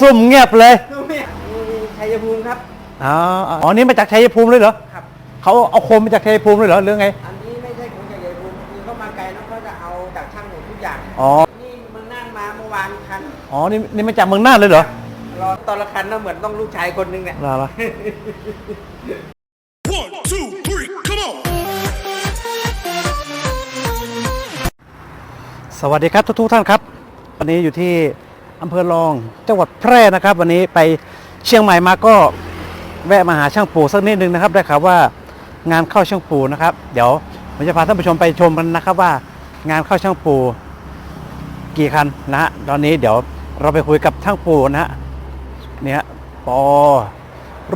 ซุ่มเงียบเลยดูเนี่ยนี่ชัยภูมิครับ อ๋ออ๋อนี่มาจากชัยภูมิเลยเหรอครับเขาเอาโคมมาจากชัยภูมิเลยเหรอหรือไง อันนี้ไม่ใช่ของจากชัยภูมิคือเขามาไกลแล้วเขาจะเอาจากช่างหมดทุกอย่าง อ๋อ นี่เมืองน่านมาเมื่อวานคัน อ๋อ นี่นี่มาจากเมืองน่านเลยเหรอ รอตอนละคันแล้วเหมือนต้องลูกชายคนนึงเนี่ยเหรอเหรอ One, two, three, come on! สวัสดีครับทุกทุกๆท่านครับ วันนี้อยู่ที่ อำเภอรอง จังหวัดแพร่นะครับ วันนี้ไปเชียงใหม่มาก็แวะมาหาช่างปู่สักนิดนึงนะครับ ได้ข่าวว่างานเข้าช่างปู่นะครับ เดี๋ยวผมจะพาท่านผู้ชมไปชมกันนะครับว่า งานเข้าช่างปู่กี่คันนะฮะตอนนี้เดี๋ยวเราไปคุยกับช่างปู่นะฮะเนี่ยปอ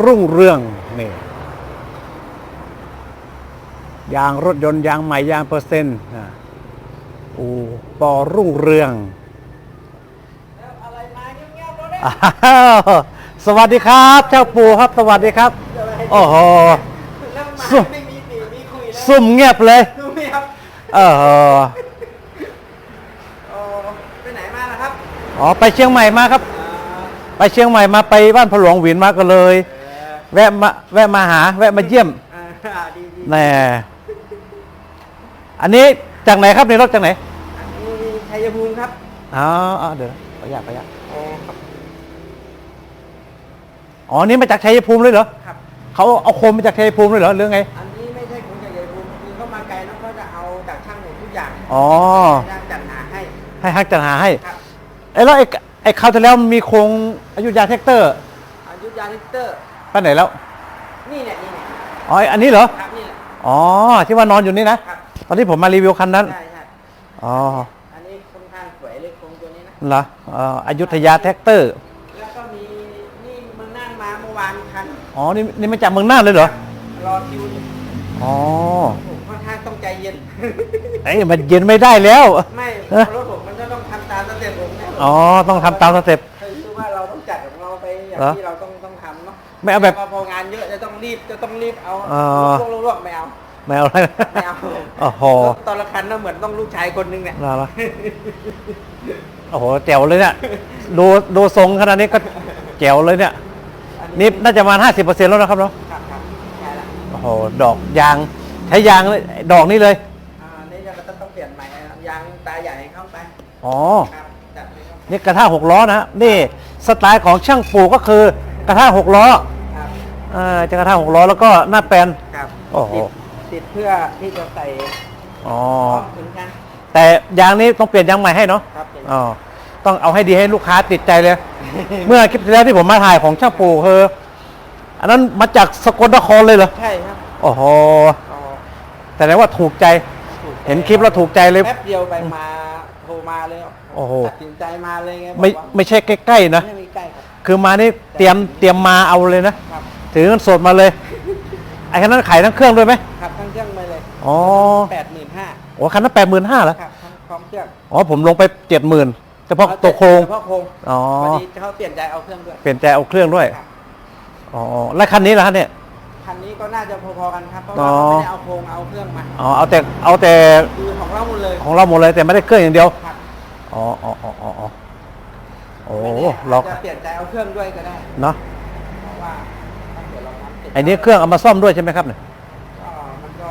รุ่งเรืองนี่ยางรถยนต์ยางใหม่ยางเปอร์เซ็นต์อูปอรุ่งเรือง แล้วอะไรมาเงียบๆแล้วเนี่ย อ้าวสวัสดีครับเจ้าปู่ครับสวัสดีครับ โอ้โหแล้วมาซุ่มไม่มีปีมีคุยแล้วซุ่มเงียบเลยดูไหมครับเออโอ้ไปไหนมาล่ะครับอ๋อไปเชียงใหม่มาครับ อ่าไปเชียงใหม่มาไปบ้านพระหลวงหวินมาก็เลย เออแวะมาแวะมาหา แวะมาเยี่ยมอ่าดีดีแน่อันนี้จากไหนครับในรถจากไหนอันนี้ชัยภูมิครับอ๋ออ๋อเดี๋ยวขออนุญาตขออนุญาตโอ้ครับ อ๋อ นี่มาจากชัยภูมิเลยเหรอครับ เขาเอาโคมมาจากชัยภูมิเลยเหรอหรือไง อันนี้ไม่ใช่ของจากชัยภูมิคือเขามาไกลแล้วเขาจะเอาจากช่างหมดทุกอย่างอ๋อ ช่างจัดหาให้ให้ฮักจัดหาให้ครับเอ้ยแล้วไอ้ไอ้คราวที่แล้วมีโครงอยุธยาแท็กเตอร์อายุยาลิกเตอร์ ไปไหนแล้ว นี่เนี่ยนี่เนี่ยอ๋ออันนี้เหรอ ครับนี่แหละอ๋อ ที่ว่านอนอยู่นี่นะ ครับตอนที่ผมมารีวิวคันนั้น ใช่ใช่อ๋อ อันนี้ค่อนข้างสวยเลยโครงตัวนี้นะเหรอเอ่ออยุธยาแท็กเตอร์ แล้วก็มีนี่เมืองน่านมาเมื่อวานคัน อ๋อ นี่นี่มาจากเมืองน่านเลยเหรอ รอคิวอยู่อ๋อ ผมค่อนข้างต้องใจเย็น เอ้ยมันเย็นไม่ได้แล้ว ไม่เอ๊ะ รถผมมันก็ต้องทำตามสเต็ปผมนะอ๋อ ต้องทำตามสเต็ป คือว่าเราต้องจัดของเราไปอย่างเหรอที่เราต้องต้องทำเนาะไม่เอาแบบล้วก็พองานเยอะจะต้องรีบจะต้องรีบเอาอ๋อ ลวกๆๆไม่เอาไม่เอาอะไรไม่เอาโอ้โหรถตอนละคันแล้วเหมือนต้องลูกชายคนนึงเนี่ยน่ารักโอ้โหแจ๋วเลยเนี่ยดูดูทรงขนาดนี้ก็แจ๋วเลยเนี่ยอั นี่น่าจะประมาณห้าสิบเปอร์เซ็นต์แล้วนะครับเนาะครับครับใช่ละโอ้โหดอกยางใช้ยางเลยดอกนี้เลยอ่านี่จะต้องต้องเปลี่ยนใหม่นะยางตาใหญ่เข้าไปอ๋อครับจัดไปครับนี่กระทะหกล้อนะนี่สไตล์ของช่างปูก็คือกระทะหกล้อครับเออจะกระทะหกล้อแล้วก็หน้าแปลน ครับโอ้โห ติดติดเพื่อที่จะใส่อ๋อเหมือนกันแต่ยางนี้ต้องเปลี่ยนยางใหม่ให้เนาะ ครับเปลี่ยนอ๋อ ต้องเอาให้ดีให้ลูกค้าติดใจเลย เมื่อคลิปที่แล้วที่ผมมาถ่ายของช่างปูคืออันนั้นมาจากสกลนครเลยเหรอใช่ครับโอ้โหอ๋อแต่ไหนว่าถูกใจ ถูกใจเห็นคลิปแล้วถูกใจเลย แป๊บเดียวไปมาโทรมาเลยโอ้โห ตัดสินใจมาเลยไงไม่บอกว่าไม่ใช่ใกล้ๆนะ ไม่มีใกล้ครับคือมานี่เตรียมเตรียมมาเอาเลยนะ ครับถือเงินสดมาเลย ไอ้คันนั้นขายทั้งเครื่องด้วยไหมครับทั้งเครื่องไปเลยอ๋อแปดหมื่นห้าโอ้คันนั้นแปดหมื่นห้าเหรอ ครับทั้งพร้อมเครื่องอ๋อผมลงไปเจ็ดหมื่น เฉพาะตัวโครงเฉพาะโครงอ๋อพอดีเขาเปลี่ยนใจเอาเครื่องด้วยเปลี่ยนใจเอาเครื่องด้วยครับอ๋อแล้วคันนี้ล่ะฮะเนี่ย คันนี้ก็น่าจะพอๆกันครับเพราะอ๋ว่าอเราไม่ได้เอาโครงเอาเครื่องมาอ๋อเอาแต่เอาแต่คือของเราหมดเลยของเราหมดเลยแต่ไม่ได้เครื่องอย่างเดียวครับอ๋ออ๋ออ๋ออ๋ออ๋อโอ้ไม่แน่ล็อกอาจจะเปลี่ยนใจเอาเครื่องด้วยก็ได้เนาะเพราะว่าถ้าเกิดเรานับติดไอ้นี้เครื่องเอามาซ่อมด้วยใช่ไหมครับเนี่ย ก็มันก็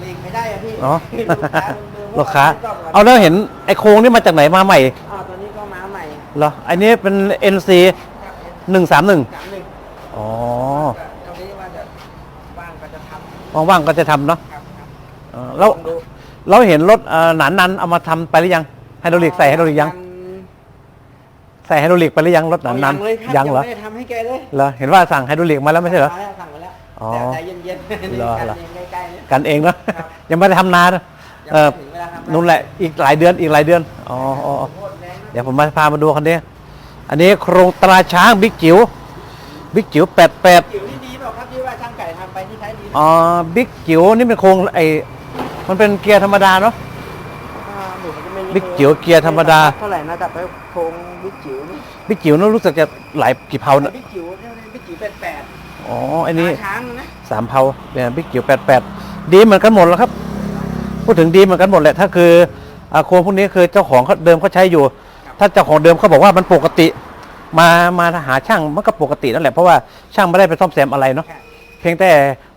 หลีกไม่ได้อะพี่อ๋อ ลูกค้าเดิ มๆลูกค้าก็ไม่ต้งเอาแล้วเห็นไอ้โครงนี่มาจากไหนมาใหม่อ่าตัวนี้ก็มาใหม่เหรอไอ้นี้เป็น NC ครับหนึ่งสามหนึ่งสามหนึ่งอ๋อตรงนี้ว่าจะว่างก็จะทำว่างๆก็จะทำเนาะครับครับเออแล้ว ลองดูเราเห็นรถเอ่อหนานนันเอามาทำไปหรือยังไฮดรอลิกใส่ไฮดรอลิกยังมันใส่ไฮดรอลิกไปหรือยังรถหนานนันเอาเลยครับยังเหรอไม่ได้ทำให้แกเลยเหรอเห็นว่าสั่งไฮดรอลิกมาแล้วไม่ใช่เหรอมาแล้วสั่งมาแล้วอ๋อแต่ใจเย็นๆเหรอกันเหรอเองใกล้ๆเนี่ย กันเองเนาะ ครับ ยังไม่ได้ทำนานนะยัง เออไม่ถึงเวลาทำนู่นแหละอีกหลายเดือนอีกหลายเดือนอ๋ออ๋ออ๋อโคตรแรงนะเดี๋ยวผมมาพามาดูคันนี้ อันนี้โครงตราช้างบิ๊กจิ๋วบิ๊กจิ๋วแปดแปดจิ๋วนี่ดีเปล่าครับที่ว่าช่างไก่ทำไปที่ใช้ดีนะอ๋อบิ๊กจิ๋วนี่เป็นโครงไอมันเป็นเกียร์ธรรมดาเนาะอ่าหนูมันจะไม่มีบิ๊กจิ๋วเกียร์ธรรมดา เท่าไหร่นะแต่ไปโครงบิ๊กจิ๋วนี่บิ๊กจิ๋วนั่นรู้สึกจะหลายกี่เผานะบิ๊กจิ๋วเนี่ยบิ๊กจิ๋วเป็นแปดอ๋ออันนี้ช้างนะสามเผาเนี่ยบิ๊กจิ๋วแปดแปดดีเหมือนกันหมดแล้วครับ พูดถึงดีเหมือนกันหมดแหละถ้าคืออาโครงพวกนี้คือเจ้าของเขาเดิมเขาใช้อยู่ถ้าถ้าเจ้าของเดิมเขาบอกว่ามันปกติ มามาหาช่างมันก็ปกตินั่นแหละเพราะว่าช่างไม่ได้ไปซ่อมแซมอะไรเนาะครับเพียงแต่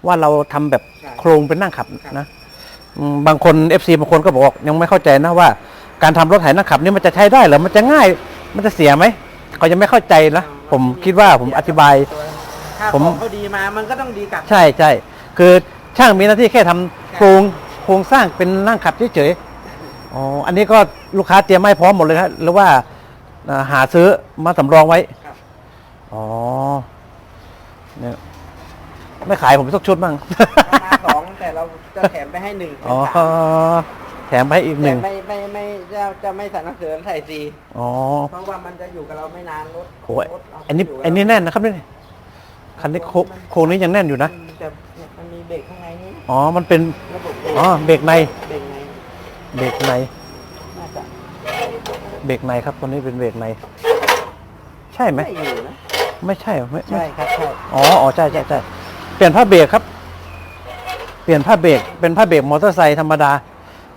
ว่าเราทำแบบใช่โครงเป็นนั่งขับครับนะอืมบางคน FC บางคนก็บอกว่ายังไม่เข้าใจนะว่า การทำรถไถนั่งขับนี่มันจะใช้ได้เหรอมันจะง่ายมันจะเสียไหมเขายังไม่เข้าใจนะผมคิดว่าผมอธิบายถ้าผมของเขาดีมามันก็ต้องดีกลับ ใช่ใช่คือช่างมีหน้าที่แค่ทำโครง โครงสร้างเป็นนั่งขับเฉยๆอ๋ออันนี้ก็ลูกค้าเตรียมมาให้พร้อมหมดเลยครับหรือว่าอ่าหาซื้อมาสำรองไว้ครับอ๋อเนี่ยไม่ขายผมสักชุดบ้างเอามาสองแต่เราจะแถมไปให้หนึ่งเป็นอ๋อสามแถมไปอีกหแต่นึ่งไม่ไม่ไม่จะจะไม่ใส่หนังสือใส่สีอ๋อเพราะว่ามันจะอยู่กับเราไม่นานรถโอ้ยรถเราอันนี้ยู่กับอันนี้เราแน่นนะครับนี่คันนี้โครงโครงนี้ยังแน่นอยู่นะอืมแต่เนี่ยมันมีเบรกข้างในนี้อ๋อมันเป็นระบบเบรก อ๋อเบรกในเบรกในเบรกในน่าจะเบรกในครับตัวนี้เป็นเบรกในใช่ไหมไม่อยู่นะไม่ใช่ไม่ไม่ใช่ครับใช่อ๋ออ๋อใช่ใช่ใช่เปลี่ยนผ้าเบรกครับ เปลี่ยนผ้าเบรกเป็นผ้าเบรกมอเตอร์ไซค์ธรรมดา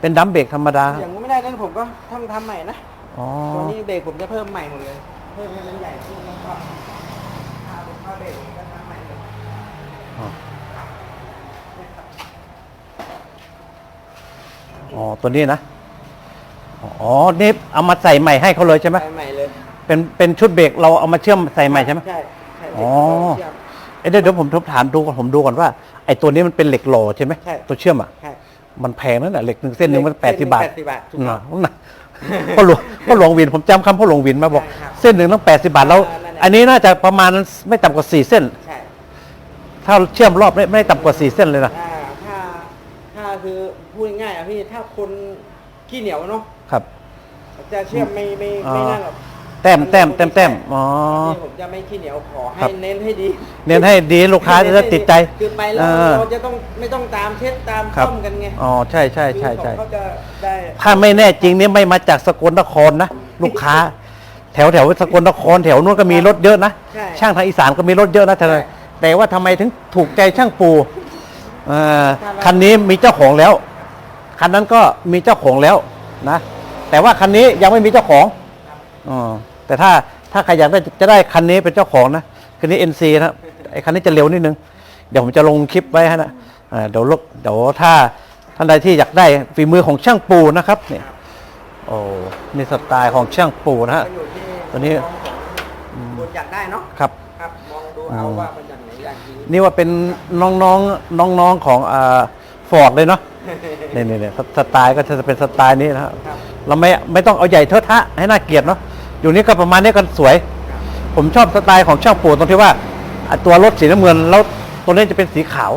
เป็นดัมเบรกธรรมดาอย่างนี้ไม่ได้นั่นผมก็ต้องทำใหม่นะอ๋อตัวนี้เบรกผมจะเพิ่มใหม่หมดเลยเพิ่มให้มันใหญ่ขึ้นแล้วก็ถ้าเป็นผ้าเบรกผมก็ทำใหม่เลย อ๋อ อ๋อตัวนี้นะอ๋อนี่เอามาใส่ใหม่ให้เขาเลยใช่ไหมใส่ใหม่เลยเป็นเป็นชุดเบรกเราเอามาเชื่อมใส่ใหม่ใช่ไหมใช่ใช่อ๋อเชื่มเอ้ยเดี๋ยวเดี๋ยวผมทบถามดูก่อนผมดูก่อนว่าไอ้ตัวนี้มันเป็นเหล็กหล่อใช่ไหมใช่ตัวเชื่อมอะใช่มันแพงนั่นแหละเหล็กหนึ่งเส้นหนึ่งมันแปดสิบบาทแปดสิบบาทถูกนะต้องนะพ่อหลวงพ่อหลวงวินผมจำคำพ่อหลวงวินมาบอกใช่ครับเส้นหนึ่งต้องแปดสิบาทแล้วอ่านั่นแหละอันนี้น่าจะประมาณไม่ต่ำกว่าสี่เส้นใช่ถ้าเชื่อมรอบไม่ไม่ต่ำกว่าสี่เส้นเลยนะถ้าถ้าถ้าคือ พูดง่ายๆอะพี่ถ้าคนขี้เหนียวเนาะครับ จะเชื่อมไม่ไม่อ๋อไม่นั่นหรอกแต้มแต้มแต้มแต้มอ๋อนี่ผมจะไม่ขี้เหนียวขอครัให้บเน้นให้ดี เน้นให้ดีลูกค้าจะได้ติดใจคือไปแล้วเออเราจะต้องไม่ต้องตามเช็ดตามครับซ่อมกันไงอ๋อใช่ใช่ใช่ใช่คือเขาจะได้ถ้าไม่แน่จริงนี่ไม่มาจากสกลนครนะลูกค้า แถวแถวสกลนครแถวนู้นก็มีรถเยอะนะใช่ช่างทางอีสานก็มีรถเยอะนะแต่ใช่แต่ว่าทำไมถึงถูกใจช่างปูเอ่อคันนี้มีเจ้าของแล้ว คันนั้นก็มีเจ้าของแล้วนะ แต่ว่าคันนี้ยังไม่มีเจ้าของอ๋อแต่ถ้าถ้าใครอยากได้จะได้คันนี้เป็นเจ้าของนะคันนี้ NC นะไอ้คันนี้จะเร็วนิดนึง เดี๋ยวผมจะลงคลิปไว้ให้นะอ่าเดี๋ยวลกเดี๋ยวถ้าท่านใดที่อยากได้ฝีมือของช่างปูนะครับเนี่ยโอ้นี่สไตล์ของช่างปูนะฮะก็อยู่ที่ตัวนี้มองของคนอยากได้เนาะครับครับมองดูเอาว่ามันอย่างไหนอย่างนี้นี่ว่าเป็นน้องๆน้องๆของอ่าฟอร์ดเลยเนาะ เนี่ยเนี่ยเนี่ยสไตล์ก็จะเป็นสไตล์นี้นะครับครับเราไม่ไม่ต้องเอาใหญ่เทอะทะให้น่าเกลียดเนาะอยู่นี่ก็ประมาณนี้ก็สวย ผมชอบสไตล์ของช่างปูตรงที่ว่าอะตัวรถสีน้ำเงินแล้วตัวนี้จะเป็นสีขาว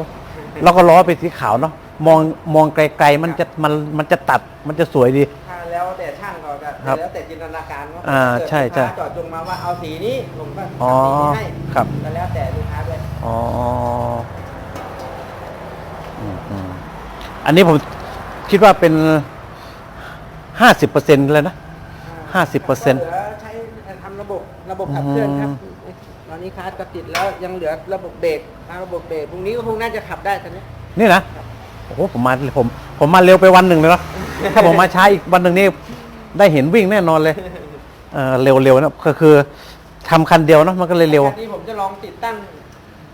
แล้วก็ล้อเป็นสีขาวเนาะมองมองไกลๆมันจะมันมันจะตัดมันจะสวยดีถ้าแล้วแต่ช่างเขาจะครับแล้วแต่จินตนาการว่าอ่าเกิดใช่ใช่ลูกค้าเจอดจงมาว่าเอาสีนี้ผมก็อ๋อทำสีนี้ให้ครับก็แล้วแต่ลูกค้าด้วยอ๋ออื อันนี้ผมคิดว่าเป็นห้าสิบเปอร์เซ็นต์เลยนะ50%ก็เหลือใช้ทำระบบระบบขับเคลื่อนครับอืมตอนนี้คาร์ดก็ติดแล้วยังเหลือระบบเบรกอ่าระบบเบรกพรุ่งนี้ก็คงน่าจะขับได้ตอนนี้ นี่นะ โอ้โห ผมมาผม ผมมาเร็วไปวันหนึ่งเลยเนาะถ้าผมมาช้าอีกวันหนึ่งนี่ได้เห็นวิ่งแน่นอนเลยเออเร็วๆนะก็คือทำคันเดียวเนาะมันก็เลยเร็ว อันนี้ผมจะลองติดตั้ง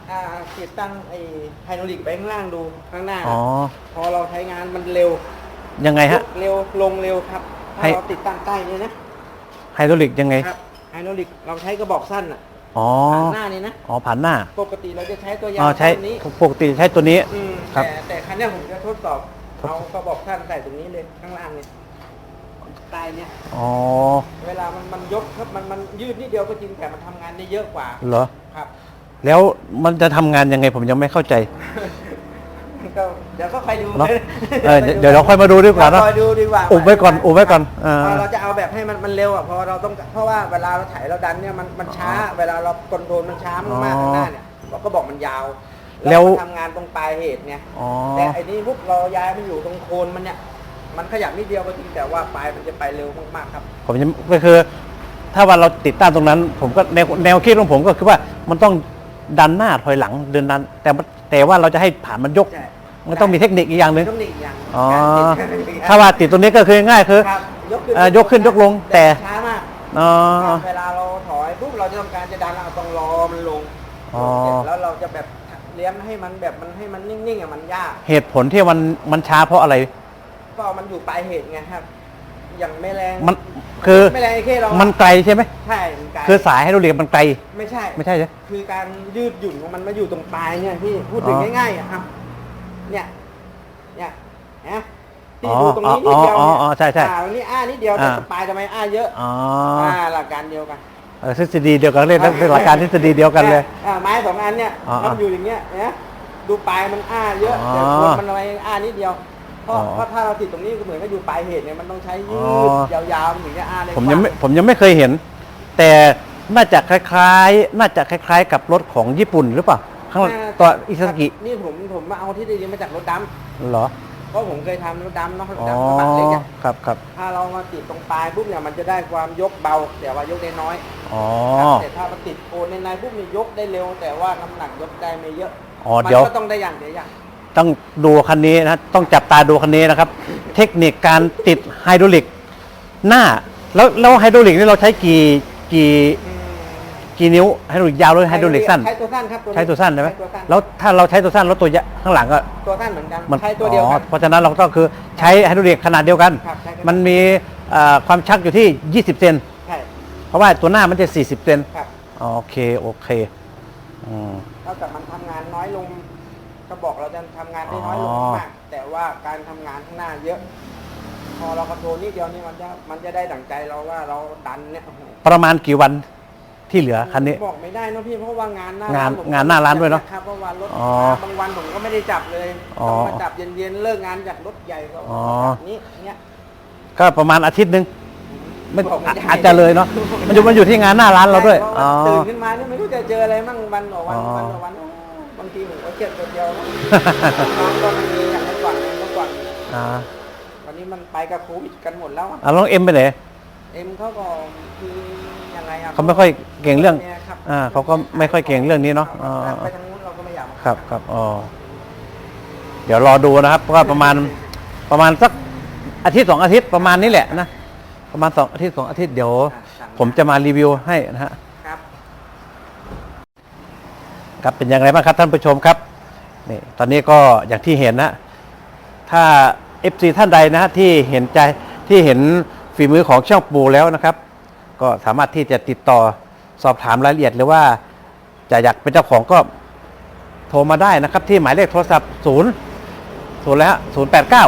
อ่าติดตั้งไอ้ไฮดรอลิกไปข้างล่างดูข้างหน้าอ๋อ พอเราใช้งานมันเร็วยังไงฮะ เร็วลงเร็วครับถ้าให้ เราติดตั้งใต้นี้นะไฮดรอลิกยังไง ครับไฮดรอลิกเราใช้กระบอกสั้นอะอ๋อ ผ่านหน้านี้นะอ๋อผ่านหน้า ปกติเราจะใช้ตัวยาอ๋อวใช้เท่านี้ปกติใช้ตัวนี้ อืมครับ แต่แต่คันเนี้ยผมจะทดสอบทดเอากระบอกสั้นใส่ตรงนี้เลยข้างล่างเนี่ยใต้เนี่ย อ๋อ เวลามันมันยกครับมันมันยืดนิดเดียวก็จริงแต่มันทำงานได้เยอะกว่าเหรอ ครับ แล้วมันจะทำงานยังไงผมยังไม่เข้าใจ ก็เดี๋ยวก็คอยดูเนอะเออเดี๋ยวเราค่อยมาดูดีกว่าเนอะคอยดูดีกว่าอุบไว้ก่อนอุบไว้ก่อนอ่าพอเราจะเอาแบบให้มันมันเร็วอะเพอเราต้องเพราะว่าเวลาเราถ่ายเราดันเนี่ยมันมันช้า เวลาเราคอนโทรลมันช้ามากๆข้างหน้าเนี่ยเราก็บอกมันยาวแล้วเราทำงานตรงปลายเหตุเนี่ยอ๋อ แต่ไอ้นี่ปุ๊บเราย้ายมาอยู่ตรงโคนมันเนี่ย มันขยับนิดเดียวก็จริงแต่ว่าปลายมันจะไปเร็วมากๆครับ ผมยังก็คือ ถ้าว่าเราติดตั้งตรงนั้น ผมก็แนวแนวคิดของผมก็คือว่ามันต้อง ดันหน้าถอยหลังเดินดัน แต่ว่าแต่ว่าเราจะให้ผ่านมันยก ใช่มันต้องมีเทคนิคอีกอย่างหนึ่ง ต้องอีกอย่างอ๋อ การติดถ้าว่าติดตรงนี้ก็คือง่ายคือ ครับยกขึ้นเอ่อยกขึ้นยกลงแต่ ช้ามากอ๋อเวลาเราถอยปุ๊บเราจะทำการจะดันเราต้องรอมันลงอ๋อ เสร็จแล้วเราจะแบบเลี้ยงให้มันแบบมันให้มันนิ่งๆอะมันยาก เหตุผลที่มันมันช้าเพราะอะไร ก็มันอยู่ปลายเหตุไงครับอ ย่างแมลงมันคือแมลงไอ้เข้เรามันไกลใช่ไหมใช่มันไกลคือสายไฮโดรลิกมันไกล ไม่ใช่ ไม่ใช่ใช่ คือการยืดหยุ่นของมันมาอยู่ตรงปลายเนี่ยพี่พูดถึงอ๋อง่ายๆอะครับเนี่ย เนี่ยนะพี่อ๋อดูตรงนี้นิดเดียวอ๋อเนี่ยอ๋อใช่ใช่อ่าตรงนี้อ้านิดเดียวแต่อ่า ปลายทำไมอ้าเยอะอ๋ออ่าหลักการเดียวกันเออทฤษฎีเดียวกันเรียกเป็นหลักการทฤษฎีเดียวกันเลย อ่าไม้สองอันเนี่ยอ๋อมันอยู่อย่างเงี้ยนะดูปลายมันอ้าเยอะอ๋อแต่ตัวมันทำไมอ้านิดเดียว เพราะอ๋อเพราะถ้าเราติดตรงนี้ก็เหมือนกับอยู่ปลายเหตุเนี่ยมันต้องใช้ยือ๋ดยาวๆมันถึงจะอ้าได้ผมยังไม่กว้าผมยังไม่เคยเห็น แต่น่าจะคล้ายๆ น่าจะคล้าย ๆ กับรถของญี่ปุ่นหรือเปล่าข้างหลังตัวอิซากินี่ผมผมมาเอาที่ได้ยินมาจากรถดำเหรอเพราะผมเคยทำรถดำเนาะรถอ๋อดำกระบะเล็กอะครับครับถ้าเรามาติดตรงปลายปุ๊บเนี่ยมันจะได้ความยกเบาแต่ว่ายกได้น้อยอ๋อแต่ถ้ามาติดโคนในในปุ๊บนี่ยกได้เร็ว แต่ว่าน้ำหนักยกได้ไม่เยอะอ๋อมัเดี๋ยวก็ต้องได้อย่างเดียวอย่าง ต้องดูคันนี้นะต้องจับตาดูคันนี้นะครับ เทคนิคการติดไฮดรอลิกหน้า แล้วแล้วไฮดรอลิกนี่เราใช้กี่กี่กี่นิ้วไฮดรอลิกยาวหรือไฮดรอลิกสั้น ใช้ตัวสั้นครับใช้ตัวสั้นใช่ไหมใช้ตัวสั้นแล้วถ้าเราใช้ตัวสั้นแล้วตัวยะข้างหลังก็ตัวสั้นเหมือนกันมันใช้ตัวเดียวอ๋กัอนเพราะฉะนั้นเราต้องคือใช้ไฮดรอลิกขนาดเดียวกันครับใช่ครับมันมีเอ่อความชักอยู่ที่ 20 เซนใช่เพราะว่าตัวหน้ามันจะ 40 เซนครับอ๋อโอเคโอเคอืมเท่ากับมันทำงานน้อยลง ก็บอกเราจะทำงานได้น้อยลงอ๋อมากแต่ว่าการทำงานข้างหน้าเยอะ พอเราคอนโทรลนิดเดียวนี่มันจะมันจะได้ดั่งใจเราว่าเราดันเนี่ยโอ้โหประมาณกี่วันที่เหลือคันนี้ บอกไม่ได้เนอะพี่เพราะว่างานหน้างานผมงานหน้าร้านด้วยเนอะครับเพราะว่ารถอ๋อบางวันผมก็ไม่ได้จับเลยอ๋อต้องมาจับเย็นๆเลิกงานจากรถใหญ่ก็อ๋อ แบบนี้เนี่ยก็ประมาณอาทิตย์หนึ่งไม่บอกไม่ได้อาจจะเลยเนาะมันอยู่มันอยู่ที่งานหน้าร้านเราด้วยใช่เพอ๋อราะว่าตื่นขึ้นมาเนี่ยไม่รู้จะเจออะไรมั่งวันต่อวันอ๋อ วันต่อวันโอ้บาง ทีผมก็เจ็บตัวเดียวน้องก็ไมันมีอย่างเมื่อก่อนเมื่อก่อนอ่าวันนี้มันไปกับโควิดกันหมดแล้วอะอะลองเอ็มไปไหนเอ็มเขาก็คือยังไงอะเขาไม่ค่อยเก่งเรื่องนี่ยคบอ่าเขาก็ไม่ค่อยเก่งเรื่องนี้เนาะอ๋อไปทางนู้นเราก็ไม่อยากมาครับครับอ๋อเดี๋ยวรอดูนะครับก็ประมาณประมาณสักอาทิตย์สองอาทิตย์ประมาณนี้แหละนะประมาณสองอาทิตย์สองอาทิตย์เดี๋ยว ผมจะมารีวิวให้นะฮะ ครับเป็นยังไงบ้างครับท่านผู้ชมครับนี่ตอนนี้ก็อย่างที่เห็นนะถ้า FC ท่านใดนะที่เห็นใจที่เห็นฝีมือของช่างปูแล้วนะครับ ก็สามารถที่จะติดต่อสอบถามรายละเอียดหรือว่าจะอยากเป็นเจ้าของก็โทรมาได้นะครับ ที่หมายเลขโทรศัพท์0 0แล้ว0 8 9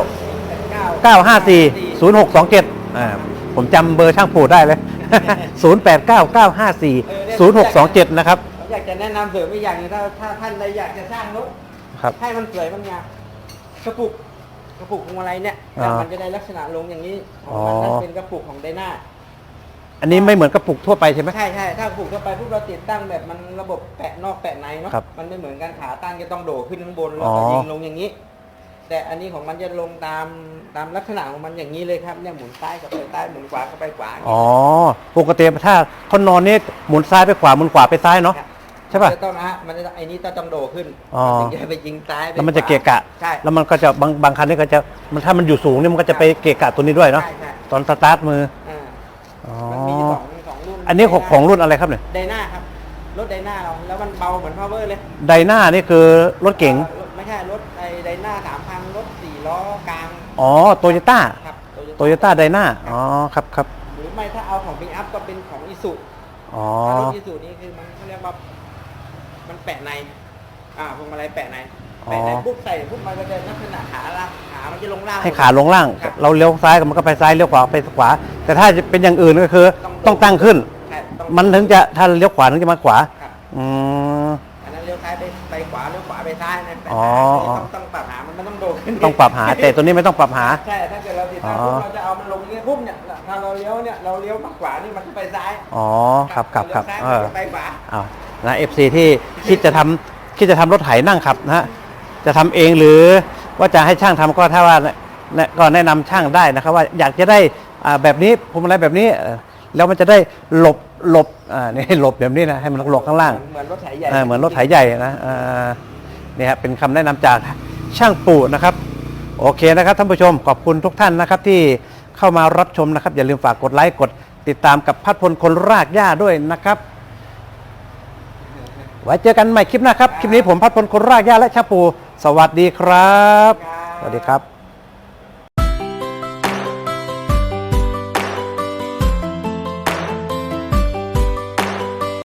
9 5 4 0 6 2 7อ่าผมจำเบอร์ช่างปูได้เลย 0 8 9 9 5 4 0 6 2 7 นะครับ อยากจะแนะนำเสริมอีกอย่างหนึงถ้าถ้าท่านใดอยากจะสร้างรถครับ ให้มันสวยมันงามกระปุกกระปุกพวงมาลัยเนี่ยอ่ามั มันจะได้ลักษณะลงอย่างนี้ของมันอ๋อนั่นเป็นกระปุกของไดนา อันนี้ไม่เหมือนกระปุกทั่วไปใช่ไหม ใช่ใช่ถ้ากระปุกเข้าไปพวกเราติดตั้งแบบมันระบบแปะนอกแปะในเนาะครับมันไม่เหมือนกันขาตั้งจะต้องโดดขึ้นข้างบนแล้วอ๋ก็อยิงลงอย่างนี้ แต่อันนี้ของมันจะลงตามตามลักษณะของมันอย่างนี้เลยครับเนี่ยหมุนซ้ายกับไปซ้ายหมุนขวากับไปขวาอ๋อปกติถ้าคนนอนนี่หมุนซ้ายไปขวาหมุนขวาไปซ้ายเนาะครับ ใช่ป่ะมันจะต้องนะฮะมันจะไอ้นี้ต้องโดดขึ้นอ๋อ ถึงจะไปยิงซ้ายไปแล้วมันจะขวาเกะกะ ใช่ แล้วมันก็จะบางบางคันนี่ก็จะมันถ้ามันอยู่สูงนี่มันก็จะไปเกะกะตัวนี้ด้วยเนาะใช่ใช่ ตอนสตาร์ทมืออ่าอ๋อมันมีสองสองรุ่นอันนี้ของของรุ่นอะไรครับเนี่ยไดนาครับ รถไดนาเรา แล้วมันเบาเหมือนพาวเวอร์เลยไดนานี่คือรถเก๋งอ่ารถไม่ใช่ รถไอไดนาสามพันรถสี่ล้อกลาง อ๋อโตโยต้าครับโตโยต้าไดนาอ๋อครับครับหรือไม่ถ้าเอาของปิกอัพก็เป็นของอิสุอ๋อถ้ารถอิสุนี่คือมันเขาเรียกว่ามัน แปะใน อ่าพวงมาลัยแปะในแปะในอ๋อปุ๊บใส่ปุ๊บมันก็จะลักษณะขาละขามันจะลงล่าง ให้ขาลงล่าง ครับเราเลี้ยวซ้ายมันก็ไปซ้ายเลี้ยวขวาไปขวา แต่ถ้าจะเป็นอย่างอื่นก็คือ ต้องตั้งขึ้น ใช่ต้องมันถึงจะถ้าเลี้ยวขวาถึงจะมาขวา ครับอืม อันนั้นเลี้ยวซ้ายไปไปขวาเลี้ยวขวาไปซ้ายนะแต่อ๋อขาต้องต้องปรับหามันไม่ต้องโดดขึ้นต้องปรับหา แต่ตัวนี้ไม่ต้องปรับหา ใช่ถ้าเกิดเราติดตั้งอ๋อปุ๊บเราจะเอามันลงอย่างเงี้ยปุ๊บเนี่ยถ้าเราเลี้ยวเนี่ยเราเลี้ยวมาขวานี่มันจะไปซ้ายอ๋อ ครับครับครับเลี้ยวเอซ้ายอมันจะไปขวา อ้าว นะเอฟซีที่คิดจะทำคิดจะทำรถไถนั่งขับนะฮะจะทำเองหรือว่าจะให้ช่างทำก็ถ้าว่าเนี่ยก็แนะนำช่างได้นะครับ ว่าอยากจะได้อ่าแบบนี้พวงมาลัยแบบนี้เออแล้วมันจะได้หลบหลบอ่านี่ให้หลบแบบนี้นะให้มันหลบข้างล่างเหมือนรถไถใหญ่เออเหมือนรถไถใหญ่นะเออนี่ครับเป็นคำแนะนำจากช่างปู่นะครับ โอเคนะครับท่านผู้ชมขอบคุณทุกท่านนะครับที่เข้ามารับชมนะครับ อย่าลืมฝากกดไลค์กดติดตามกับพัดพลคนรากหญ้าด้วยนะครับ ไว้เจอกันใหม่คลิปหน้าครับ คลิปนี้ผมพัดพลคนรากหญ้าและชาปู สวัสดีครับ สวัสดีครับ